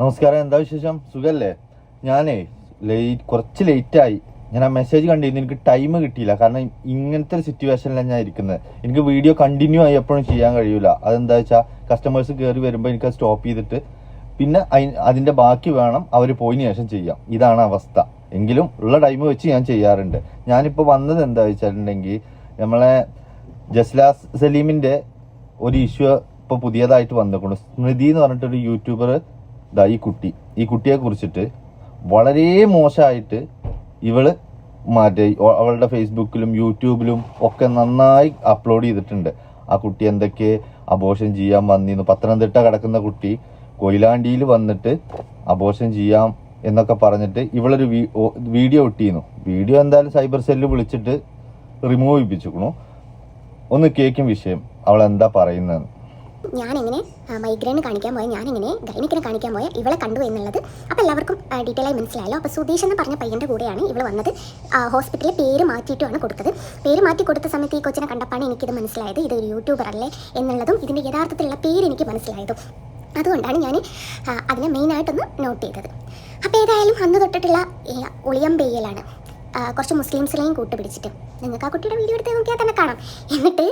നമസ്കാരം. എന്താ വിശേഷം? സുഖല്ലേ? ഞാനേ ലേറ്റ് കുറച്ച് ലേറ്റായി ഞാൻ ആ മെസ്സേജ് കണ്ടിരുന്നു. എനിക്ക് ടൈം കിട്ടിയില്ല. കാരണം ഇങ്ങനത്തെ ഒരു സിറ്റുവേഷനിലാണ് ഞാൻ ഇരിക്കുന്നത് എനിക്ക് വീഡിയോ കണ്ടിന്യൂ ആയി എപ്പോഴും ചെയ്യാൻ കഴിയില്ല അതെന്താ വെച്ചാൽ കസ്റ്റമേഴ്സ് കയറി വരുമ്പോൾ എനിക്ക് സ്റ്റോപ്പ് ചെയ്തിട്ട് പിന്നെ അതിന്റെ ബാക്കി വേണം അവർ പോയിന് ശേഷം ചെയ്യാം. ഇതാണ് അവസ്ഥ. എങ്കിലും ഉള്ള ടൈം വെച്ച് ഞാൻ ചെയ്യാറുണ്ട്. ഞാനിപ്പോൾ വന്നത് എന്താ വെച്ചിട്ടുണ്ടെങ്കിൽ നമ്മളെ ജസ്ലാസ് സലീമിന്റെ ഒരു ഇഷ്യൂ ഇപ്പൊ പുതിയതായിട്ട് വന്നിട്ടുണ്ട് സ്മൃതി എന്ന് പറഞ്ഞിട്ടൊരു യൂട്യൂബർ ഇതാ ഈ കുട്ടി. ഈ കുട്ടിയെ കുറിച്ചിട്ട് വളരെ മോശമായിട്ട് ഇവൾ മാറ്റി അവളുടെ ഫേസ്ബുക്കിലും യൂട്യൂബിലും ഒക്കെ നന്നായി അപ്ലോഡ് ചെയ്തിട്ടുണ്ട്. ആ കുട്ടി എന്തൊക്കെ അബോഷൻ ചെയ്യാൻ വന്നിരുന്നു പത്തനംതിട്ട കിടക്കുന്ന കുട്ടി കൊയിലാണ്ടിയിൽ വന്നിട്ട് അബോഷൻ ചെയ്യാം എന്നൊക്കെ പറഞ്ഞിട്ട് ഇവളൊരു വീഡിയോ ഇട്ടിരുന്നു വീഡിയോ എന്തായാലും സൈബർ സെല്ല് വിളിച്ചിട്ട് റിമൂവ് ചെയ്യിപ്പിച്ചിരിക്കണു ഒന്ന് കേൾക്കും വിഷയം. അവൾ എന്താ പറയുന്നതെന്ന്. ഞാനെങ്ങനെ മൈഗ്രെയിൻ കാണിക്കാൻ പോയ ഞാനെങ്ങനെ ഗൈനിക്കിനെ കാണിക്കാൻ പോയ ഇവളെ കണ്ടു എന്നുള്ളത് അപ്പോൾ എല്ലാവർക്കും ഡീറ്റെയിൽ ആയി മനസ്സിലായല്ലോ. അപ്പോൾ സുധീഷ് എന്ന് പറഞ്ഞ പയ്യന്റെ കൂടെയാണ് ഇവൾ വന്നത്. ഹോസ്പിറ്റലിൽ പേര് മാറ്റിയിട്ടുമാണ് കൊടുത്തത്. പേര് മാറ്റി കൊടുത്ത സമയത്ത് ഈ കൊച്ചിനെ കണ്ടപ്പോഴാണ് എനിക്കിത് മനസ്സിലായത്. ഇതൊരു യൂട്യൂബർ അല്ലേ എന്നുള്ളതും ഇതിന്റെ യഥാർത്ഥത്തിലുള്ള പേര് എനിക്ക് മനസ്സിലായതും. അതുകൊണ്ടാണ് ഞാൻ അതിനെ മെയിനായിട്ടൊന്ന് നോട്ട് ചെയ്തത്. അപ്പോൾ ഏതായാലും അന്ന് തൊട്ടിട്ടുള്ള ഒളിയം പെയ്യലാണ്. കുറച്ച് മുസ്ലിംസിനെയും കൂട്ടുപിടിച്ചിട്ട്. നിങ്ങൾക്ക് ആ കുട്ടിയുടെ വീഡിയോ എടുത്ത് നോക്കിയാൽ തന്നെ കാണാം. എന്നിട്ട്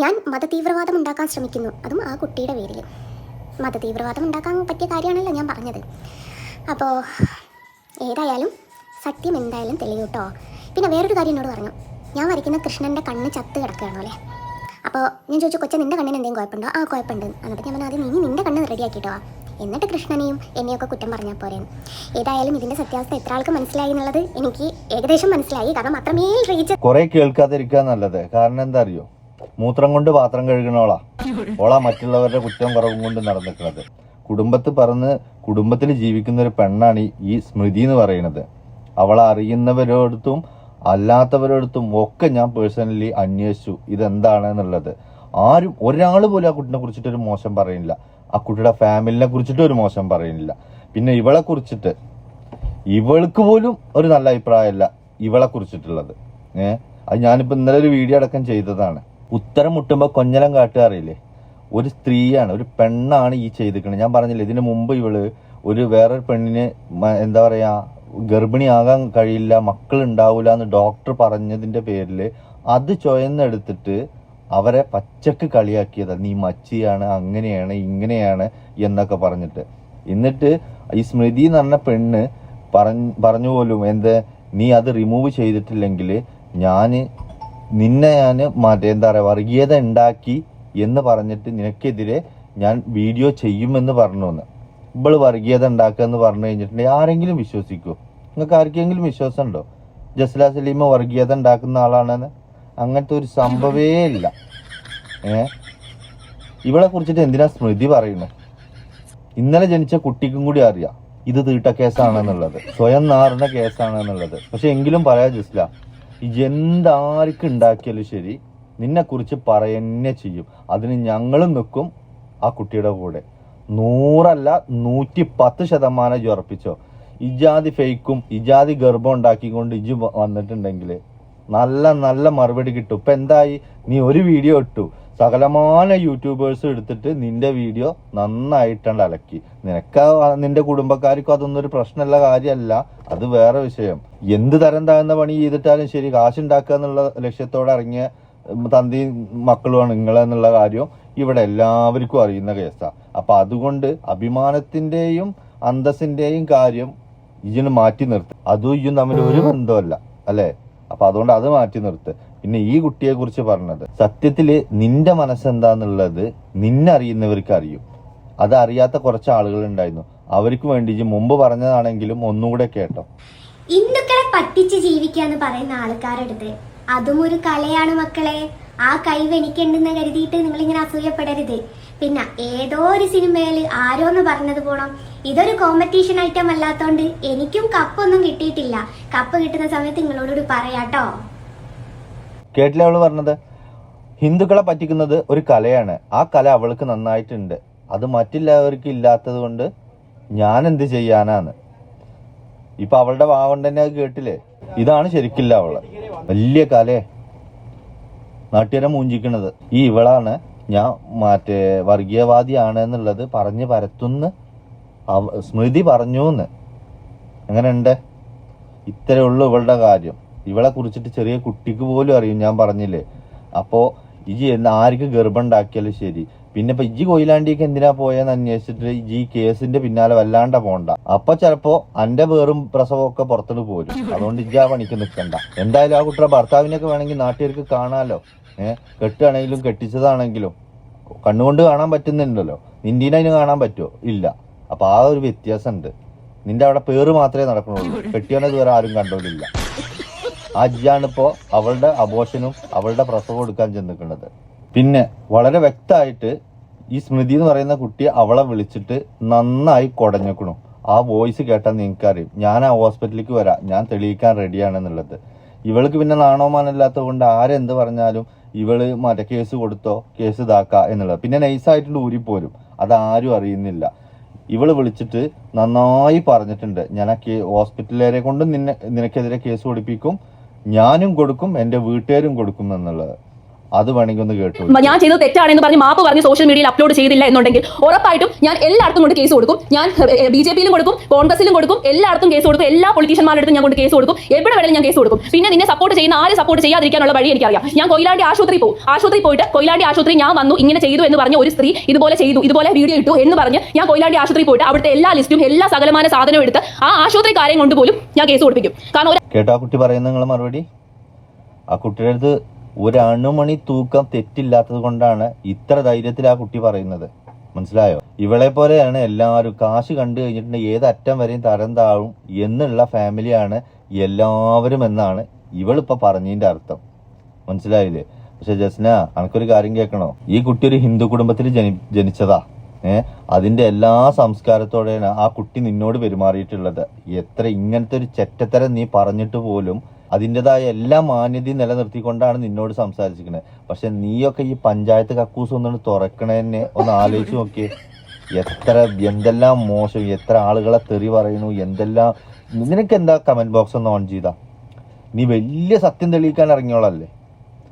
ഞാൻ മതതീവ്രവാദം ഉണ്ടാക്കാൻ ശ്രമിക്കുന്നു. അതും ആ കുട്ടിയുടെ പേരിൽ. മതതീവ്രവാദം ഉണ്ടാക്കാൻ പറ്റിയ കാര്യമാണല്ലോ ഞാൻ പറഞ്ഞത്. അപ്പോൾ ഏതായാലും സത്യം എന്തായാലും തെളിയൂട്ടോ പിന്നെ വേറൊരു കാര്യം എന്നോട് പറഞ്ഞു. ഞാൻ വരയ്ക്കുന്ന കൃഷ്ണന്റെ കണ്ണ് ചത്ത് കിടക്കുകയാണോ അല്ലേ? അപ്പോൾ ഞാൻ ചോദിച്ചു കൊച്ചെ നിന്റെ കണ്ണിന് എന്തെങ്കിലും കുഴപ്പമുണ്ടോ? ആ കുഴപ്പമുണ്ട്. എന്നിട്ട് ഞാൻ ആദ്യം നീ നിന്റെ കണ്ണ് റെഡിയാക്കിട്ടോ എന്നിട്ട് കൃഷ്ണനെയും എന്നെയൊക്കെ കുറ്റം പറഞ്ഞാൽ പോരെ. ഏതായാലും ഇതിന്റെ സത്യാവസ്ഥ എത്ര ആൾക്ക് മനസ്സിലായി എന്നുള്ളത് എനിക്ക് ഏകദേശം മനസ്സിലായി. കാരണം അത്രമേൽ റീച്ച് കുറെ കേൾക്കാതിരിക്കാൻ നല്ലത്. കാരണം എന്താ അറിയോ? മൂത്രം കൊണ്ട് പാത്രം കഴുകണോളാ ഓളാ മറ്റുള്ളവരുടെ കുറ്റം കുറവും കൊണ്ട് നടന്നിക്കുന്നത് കുടുംബത്ത് പറന്ന് കുടുംബത്തിൽ ജീവിക്കുന്ന ഒരു പെണ്ണാണ് ഈ- സ്മൃതി എന്ന് പറയുന്നത്. അവളെ അറിയുന്നവരോടത്തും അല്ലാത്തവരോടത്തും ഒക്കെ ഞാൻ പേഴ്സണലി അന്വേഷിച്ചു ഇതെന്താണ് എന്നുള്ളത് ആരും ഒരാൾ പോലും ആ കുട്ടിനെ കുറിച്ചിട്ട് ഒരു മോശം പറയുന്നില്ല. ആ കുട്ടിയുടെ ഫാമിലിനെ കുറിച്ചിട്ട് ഒരു മോശം പറയുന്നില്ല. പിന്നെ ഇവളെ കുറിച്ചിട്ട് ഇവൾക്ക് പോലും ഒരു നല്ല അഭിപ്രായമല്ല ഇവളെ കുറിച്ചിട്ടുള്ളത്. ഏഹ് അത് ഞാനിപ്പോ ഇന്നലെ ഒരു വീഡിയോ അടക്കം ചെയ്തതാണ്. ഉത്തരം മുട്ടുമ്പോൾ കൊഞ്ഞലം കാട്ടുകാറില്ലേ ഒരു സ്ത്രീയാണ് ഒരു പെണ്ണാണ് ഈ ചെയ്തിരിക്കുന്നത് ഞാൻ പറഞ്ഞില്ല ഇതിനു മുമ്പ് ഇവൾ ഒരു വേറൊരു പെണ്ണിന് എന്താ പറയാ ഗർഭിണിയാകാൻ കഴിയില്ല മക്കൾ ഉണ്ടാവില്ല എന്ന് ഡോക്ടർ പറഞ്ഞതിന്റെ പേരിൽ അത് ചുയന്നെടുത്തിട്ട് അവരെ പച്ചക്ക് കളിയാക്കിയതാ. നീ മച്ചിയാണ് അങ്ങനെയാണ് ഇങ്ങനെയാണ് എന്നൊക്കെ പറഞ്ഞിട്ട്. എന്നിട്ട് ഈ സ്മൃതി എന്ന് പറഞ്ഞ പെണ്ണ് പറഞ്ഞു പോലും എന്ത് നീ അത് റിമൂവ് ചെയ്തിട്ടില്ലെങ്കിൽ ഞാൻ നിന്നെ ഞാൻ മറ്റേ എന്താ പറയുക വർഗീയത ഉണ്ടാക്കി എന്ന് പറഞ്ഞിട്ട് നിനക്കെതിരെ ഞാൻ വീഡിയോ ചെയ്യുമെന്ന് പറഞ്ഞു എന്ന് ഇവൾ വർഗീയത ഉണ്ടാക്കുക എന്ന് പറഞ്ഞു കഴിഞ്ഞിട്ടുണ്ടെങ്കിൽ ആരെങ്കിലും വിശ്വസിക്കുമോ നിങ്ങൾക്ക് ആർക്കെങ്കിലും വിശ്വാസം ഉണ്ടോ ജസ്ല സലീമ വർഗീയത ഉണ്ടാക്കുന്ന ആളാണെന്ന്? അങ്ങനത്തെ ഒരു സംഭവേ ഇല്ല. ഏ? ഇവളെ കുറിച്ചിട്ട് എന്തിനാ സ്മൃതി പറയുന്നത് ഇന്നലെ ജനിച്ച കുട്ടിക്കും കൂടി അറിയാം. ഇത് തീട്ട കേസാണെന്നുള്ളത്. സ്വയം നാറുന്ന കേസാണെന്നുള്ളത്. പക്ഷെ എങ്കിലും പറയാ ജസ്ല എന്താർക്ക് ഉണ്ടാക്കിയാലും ശരി നിന്നെ കുറിച്ച് പറയന്നെ ചെയ്യും. അതിന് ഞങ്ങളും നിൽക്കും ആ കുട്ടിയുടെ കൂടെ. നൂറല്ല നൂറ്റി പത്ത് ശതമാനം ഉറപ്പിച്ചോ. ഇജാതി ഫേക്കും ഇജാതി ഗർഭം ഉണ്ടാക്കിക്കൊണ്ട് ഇജ് വന്നിട്ടുണ്ടെങ്കിൽ നല്ല നല്ല മറുപടി കിട്ടും. ഇപ്പൊ എന്തായി? നീ ഒരു വീഡിയോ ഇട്ടു. സകലമാന യൂട്യൂബേഴ്സ് എടുത്തിട്ട് നിന്റെ വീഡിയോ നന്നായിട്ടാണ് അലക്കി. നിനക്ക് നിന്റെ കുടുംബക്കാർക്കും അതൊന്നും ഒരു പ്രശ്നമുള്ള കാര്യമല്ല. അത് വേറെ വിഷയം. എന്ത് തരം താഴ്ന്ന പണി ചെയ്തിട്ടാലും ശരി കാശുണ്ടാക്കുക എന്നുള്ള ലക്ഷ്യത്തോടെ ഇറങ്ങിയ തന്തി മക്കളുമാണ് നിങ്ങളെന്നുള്ള കാര്യം ഇവിടെ എല്ലാവർക്കും അറിയുന്ന കേസാ. അപ്പൊ അതുകൊണ്ട് അഭിമാനത്തിന്റെയും അന്തസ്സിന്റെയും കാര്യം ഇജിന് മാറ്റി നിർത്തി. അതും ഇയും തമ്മിൽ ഒരു ബന്ധമല്ല അല്ലേ? അപ്പൊ അതുകൊണ്ട് അത് മാറ്റി നിർത്ത്. പിന്നെ ഈ കുട്ടിയെ കുറിച്ച് പറഞ്ഞത്. സത്യത്തിൽ നിന്റെ മനസ്സെന്താന്നുള്ളത് നിന്നെ അറിയുന്നവർക്ക് അറിയും അത് അറിയാത്ത കുറച്ച് ആളുകൾ ഉണ്ടായിരുന്നു അവർക്ക് വേണ്ടി മുമ്പ് പറഞ്ഞതാണെങ്കിലും ഒന്നുകൂടെ കേട്ടോ. ഹിന്ദുക്കളെ പറ്റിച്ച് ജീവിക്കാന്ന് പറയുന്ന ആൾക്കാരടുത്ത് അതും ഒരു കലയാണ് മക്കളെ. ആ കഴിവ് എനിക്കുണ്ടെന്ന് കരുതിയിട്ട് നിങ്ങൾ ഇങ്ങനെ അസൂയപ്പെടരുത്. പിന്നെ ഏതോ ഒരു സിനിമയിൽ ആരോന്ന് പറഞ്ഞത് പോണം. ഇതൊരു കോമ്പറ്റീഷൻ ഐറ്റം അല്ലാത്തോണ്ട് എനിക്കും കപ്പൊന്നും കിട്ടിയിട്ടില്ല. കപ്പ് കിട്ടുന്ന സമയത്ത് നിങ്ങളോട് പറയാട്ടോ. കേട്ടില്ല അവൾ പറഞ്ഞത്? ഹിന്ദുക്കളെ പറ്റിക്കുന്നത് ഒരു കലയാണ്. ആ കല അവൾക്ക് നന്നായിട്ടുണ്ട്. അത് മറ്റുള്ളവർക്ക് ഇല്ലാത്തത് കൊണ്ട് ഞാൻ എന്ത് ചെയ്യാനാണ്? ഇപ്പൊ അവളുടെ വാവണ്ട തന്നെ അത് കേട്ടില്ലേ? ഇതാണ് ശരിക്കില്ല അവൾ. വലിയ കലേ നാട്ടുകാരെ മൂഞ്ചിക്കണത്. ഈ ഇവളാണ് ഞാൻ മറ്റേ വർഗീയവാദിയാണ് എന്നുള്ളത് പറഞ്ഞ് പരത്തുന്ന സ്മൃതി പറഞ്ഞു എന്ന് എങ്ങനെയുണ്ട്? ഇത്രേ ഉള്ളൂ ഇവളുടെ കാര്യം. ഇവളെ കുറിച്ചിട്ട് ചെറിയ കുട്ടിക്ക് പോലും അറിയും ഞാൻ പറഞ്ഞില്ലേ? അപ്പോ ഇജി എന്ന് ആർക്ക് ഗർഭം ഉണ്ടാക്കിയാലും ശരി. പിന്നെ ഇപ്പൊ ഇജി കൊയിലാണ്ടിക്ക് എന്തിനാ പോയെന്ന് അന്വേഷിച്ചിട്ട് ഇജി കേസിന്റെ പിന്നാലെ വല്ലാണ്ട പോണ്ട. അപ്പൊ ചിലപ്പോ അന്റെ വേറും പ്രസവമൊക്കെ പുറത്തോട്ട് പോരും. അതുകൊണ്ട് ഇജി ആ പണിക്ക് നിൽക്കണ്ട എന്തായാലും ആ കുട്ടിയുടെ ഭർത്താവിനൊക്കെ വേണമെങ്കിൽ നാട്ടുകാർക്ക് കാണാലോ. ഏഹ് കെട്ടുകയാണെങ്കിലും കെട്ടിച്ചതാണെങ്കിലും. കണ്ണുകൊണ്ട് കാണാൻ പറ്റുന്നുണ്ടല്ലോ. നിന്റീനെ അതിന് കാണാൻ പറ്റുമോ ഇല്ല. അപ്പൊ ആ ഒരു വ്യത്യാസമുണ്ട്. നിന്റെ അവിടെ പേര് മാത്രമേ നടക്കണുള്ളൂ. കെട്ടിയവനെ ഇതുവരെ ആരും കണ്ടോലില്ല. ഇപ്പോ അവളുടെ അബോഷനും അവളുടെ പ്രസവം എടുക്കാൻ ചെന്നിക്കുന്നത് പിന്നെ വളരെ വ്യക്തമായിട്ട് ഈ സ്മൃതി എന്ന് പറയുന്ന കുട്ടി അവളെ വിളിച്ചിട്ട് നന്നായി കൊടഞ്ഞേക്കണു. ആ വോയിസ് കേട്ടാൽ നിങ്ങൾക്കറിയും. ഞാൻ ആ ഹോസ്പിറ്റലിലേക്ക് വരാം. ഞാൻ തെളിയിക്കാൻ റെഡിയാണെന്നുള്ളത് ഇവൾക്ക് പിന്നെ നാണോമാനല്ലാത്തത് കൊണ്ട് ആരെന്ത് പറഞ്ഞാലും ഇവൾ മറ്റേ കേസ് കൊടുത്തോ കേസ് ഇതാക്ക എന്നുള്ളത്. പിന്നെ നൈസായിട്ട് ഊരിപ്പോരും. അതാരും അറിയുന്നില്ല. ഇവൾ വിളിച്ചിട്ട് നന്നായി പറഞ്ഞിട്ടുണ്ട്. ഞാൻ ആ ഹോസ്പിറ്റലുകാരെ കൊണ്ട് നിന്നെ നിനക്കെതിരെ കേസ് കൊടുപ്പിക്കും. ഞാനും കൊടുക്കും എന്റെ വീട്ടുകാരും കൊടുക്കും എന്നുള്ളത്. അത് വേണമെങ്കിൽ ഒന്ന് കേട്ടു. ഞാൻ ചെയ്തത് തെറ്റാണെന്ന് പറഞ്ഞ് മാപ്പ് പറഞ്ഞ് സോഷ്യൽ മീഡിയയിൽ അപ്ലോഡ് ചെയ്തില്ല എന്നുണ്ടെങ്കിൽ ഉറപ്പായിട്ടും ഞാൻ എല്ലായിടത്തും കൊണ്ട് കേസ് കൊടുക്കും. ഞാൻ ബി ജെ പിയിലും കൊടുക്കും കോൺഗ്രസിലും കൊടുക്കും എല്ലായിടത്തും കേസ് കൊടുക്കും എല്ലാ പൊളിറ്റീഷ്യന്മാരുടെ അടുത്തും ഞാൻ കൊണ്ട് കേസ് കൊടുക്കും. എവിടെ വേണമെങ്കിലും ഞാൻ കേസ് കൊടുക്കും. പിന്നെ നിന്നെ സപ്പോർട്ട് ചെയ്യുന്ന ആരെ സപ്പോർട്ട് ചെയ്യാതിരിക്കാനുള്ള വഴി എനിക്കറിയാം. ഞാൻ കൊയിലാണ്ടി ആശുപത്രി പോകും ആശുപത്രി പോയിട്ട് കൊയിലാണ്ടി ആശുപത്രി ഞാൻ വന്നു ഇങ്ങനെ ചെയ്തു എന്ന് പറഞ്ഞ ഒരു സ്ത്രീ ഇതുപോലെ ചെയ്തു ഇതുപോലെ വീഡിയോ ഇട്ടു എന്ന് പറഞ്ഞ് ഞാൻ കൊയിലാണ്ടി ആശുപത്രി പോയിട്ട് അവിടുത്തെ എല്ലാ ലിസ്റ്റും എല്ലാ സകലമായ സാധനവും എടുത്ത് ആ ആശുപത്രിക്കാരെയും കൊണ്ട് പോലും ഞാൻ കേസ് കൊടുപ്പിക്കും. കാരണം കേട്ടാ കേട്ടോ പറയുന്ന നിങ്ങൾ മറുപടി? ആ കുട്ടിയുടെ അടുത്ത് ഒരു അണുമണി തൂക്കം തെറ്റില്ലാത്തത് കൊണ്ടാണ് ഇത്ര ധൈര്യത്തിൽ ആ കുട്ടി പറയുന്നത്. മനസ്സിലായോ? ഇവളെ പോലെയാണ് എല്ലാവരും. കാശ് കണ്ടു കഴിഞ്ഞിട്ടുണ്ടെങ്കിൽ ഏത് അറ്റം വരെയും തരം താഴും എന്നുള്ള ഫാമിലിയാണ് എല്ലാവരും എന്നാണ് ഇവളിപ്പോ പറഞ്ഞതിന്റെ അർത്ഥം. മനസ്സിലായില്ലേ? പക്ഷെ ജസ്ന അനക്കൊരു കാര്യം കേൾക്കണോ? ഈ കുട്ടി ഒരു ഹിന്ദു കുടുംബത്തിൽ ജനി ജനിച്ചതാ. ഏ? അതിന്റെ എല്ലാ സംസ്കാരത്തോടെയാണ് ആ കുട്ടി നിന്നോട് പെരുമാറിയിട്ടുള്ളത്. എത്ര ഇങ്ങനത്തെ ഒരു ചെറ്റത്തരം നീ പറഞ്ഞിട്ട് പോലും അതിന്റെതായ എല്ലാ മാന്യതയും നിലനിർത്തിക്കൊണ്ടാണ് നിന്നോട് സംസാരിച്ചിരിക്കുന്നത്. പക്ഷെ നീയൊക്കെ ഈ പഞ്ചായത്ത് കക്കൂസ് ഒന്നും തുറക്കണേന്നെ ഒന്ന് ആലോചിച്ച് നോക്കിയേ. എത്ര എന്തെല്ലാം മോശം എത്ര ആളുകളെ തെറി പറയുന്നു എന്തെല്ലാം നിനക്ക് എന്താ കമന്റ് ബോക്സ് ഒന്ന് ഓൺ ചെയ്താ? നീ വലിയ സത്യം തെളിയിക്കാൻ ഇറങ്ങിയോളല്ലേ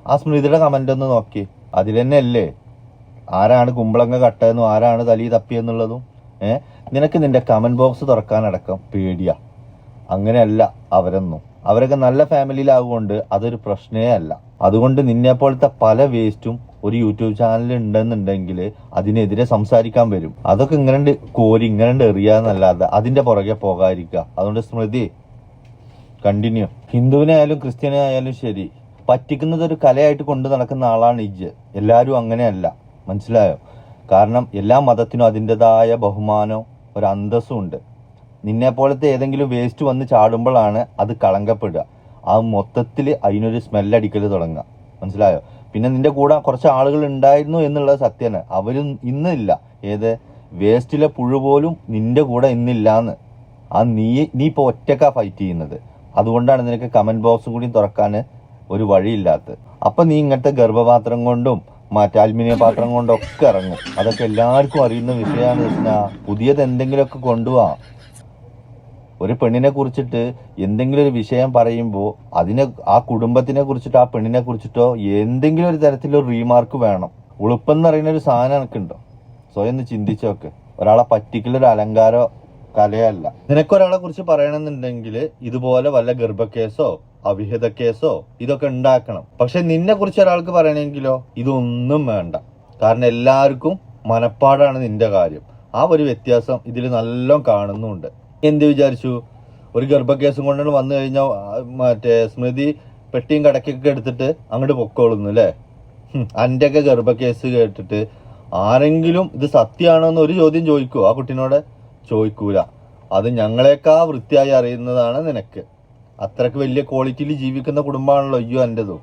ആ സ്മൃതിയുടെ കമന്റ് ഒന്ന് നോക്കി അതിൽ തന്നെ അല്ലേ ആരാണ് കുമ്പളങ്ങ കട്ടയെന്നും ആരാണ് തലി തപ്പിയെന്നുള്ളതും ഏഹ് നിനക്ക് നിന്റെ കമന്റ് ബോക്സ് തുറക്കാനടക്കം പേടിയാ. അങ്ങനെയല്ല അവരൊന്നും. അവരൊക്കെ നല്ല ഫാമിലിയിലാവുകൊണ്ട് അതൊരു പ്രശ്നേ അല്ല. അതുകൊണ്ട് നിന്നെ പോലത്തെ പല വേസ്റ്റും ഒരു യൂട്യൂബ് ചാനൽ ഉണ്ടെന്നുണ്ടെങ്കിൽ അതിനെതിരെ സംസാരിക്കാൻ വരും. അതൊക്കെ ഇങ്ങനെ കോരി ഇങ്ങനെ എറിയാന്നല്ലാതെ അതിന്റെ പുറകെ പോകാതിരിക്കുക. അതുകൊണ്ട് സ്മൃതി കണ്ടിന്യൂ ഹിന്ദുവിനെ ആയാലും ക്രിസ്ത്യനെ ആയാലും ശരി പറ്റിക്കുന്നത് ഒരു കലയായിട്ട് കൊണ്ടു നടക്കുന്ന ആളാണ് ഇജ് എല്ലാവരും അങ്ങനെയല്ല. മനസ്സിലായോ? കാരണം എല്ലാ മതത്തിനും അതിന്റെതായ ബഹുമാനവും ഒരു അന്തസ്സും ഉണ്ട്. നിന്നെ പോലത്തെ ഏതെങ്കിലും വേസ്റ്റ് വന്ന് ചാടുമ്പോഴാണ് അത് കളങ്കപ്പെടുക. ആ മൊത്തത്തിൽ അതിനൊരു സ്മെല്ലടിക്കൽ തുടങ്ങുക. മനസ്സിലായോ? പിന്നെ നിന്റെ കൂടെ കുറച്ച് ആളുകൾ ഉണ്ടായിരുന്നു എന്നുള്ളത് സത്യമാണ്. അവരും ഇന്നില്ല ഏത്? വേസ്റ്റിലെ പുഴു പോലും നിന്റെ കൂടെ ഇന്നില്ലാന്ന്. ആ നീ നീ ഇപ്പോൾ ഒറ്റക്കാ ഫൈറ്റ് ചെയ്യുന്നത്. അതുകൊണ്ടാണ് നിനക്ക് കമന്റ് ബോക്സും കൂടി തുറക്കാൻ ഒരു വഴിയില്ലാത്തത്. അപ്പൊ നീ ഇങ്ങനത്തെ ഗർഭപാത്രം കൊണ്ടും മറ്റേ അലുമിനിയം പാത്രം കൊണ്ടും ഒക്കെ ഇറങ്ങും. അതൊക്കെ എല്ലാവർക്കും അറിയുന്ന വിഷയമാണ് പുതിയത് എന്തെങ്കിലുമൊക്കെ കൊണ്ടുപോവാ. ഒരു പെണ്ണിനെ കുറിച്ചിട്ട് എന്തെങ്കിലും ഒരു വിഷയം പറയുമ്പോൾ അതിനെ ആ കുടുംബത്തിനെ കുറിച്ചിട്ടോ ആ പെണ്ണിനെ കുറിച്ചിട്ടോ എന്തെങ്കിലും ഒരു തരത്തിലൊരു റീമാർക്ക് വേണം. ഉളുപ്പെന്ന് പറയുന്ന ഒരു സാധനം എനിക്കുണ്ടോ. സ്വയം ഒന്ന് ചിന്തിച്ചോക്ക് ഒരാളെ പറ്റിക്കുള്ള ഒരു അലങ്കാരോ കലയല്ല. നിനക്കൊരാളെ കുറിച്ച് പറയണമെന്നുണ്ടെങ്കിൽ ഇതുപോലെ വല്ല ഗർഭക്കേസോ അവിഹിത കേസോ ഇതൊക്കെ ഉണ്ടാക്കണം. പക്ഷെ നിന്നെ കുറിച്ച് ഒരാൾക്ക് പറയണമെങ്കിലോ ഇതൊന്നും വേണ്ട. കാരണം എല്ലാവർക്കും മനപ്പാടാണ് നിന്റെ കാര്യം. ആ ഒരു വ്യത്യാസം ഇതിൽ നല്ലോണം കാണുന്നുണ്ട്. എന്ത് വിചാരിച്ചു? ഒരു ഗർഭക്കേസും കൊണ്ടാണ് വന്നു കഴിഞ്ഞാൽ മറ്റേ സ്മൃതി പെട്ടിയും കടക്കൊക്കെ എടുത്തിട്ട് അങ്ങോട്ട് പൊക്കോളുന്നു അല്ലേ? അന്റെ ഒക്കെ ഗർഭക്കേസ് കേട്ടിട്ട് ആരെങ്കിലും ഇത് സത്യമാണോ എന്ന് ഒരു ചോദ്യം ചോദിക്കൂ? ആ കുട്ടീനോട് ചോദിക്കൂല. അത് ഞങ്ങളെക്കാ വൃത്തിയായി അറിയുന്നതാണ് നിനക്ക്. അത്രയ്ക്ക് വലിയ ക്വാളിറ്റിയിൽ ജീവിക്കുന്ന കുടുംബമാണല്ലോ അയ്യോ എന്റെതും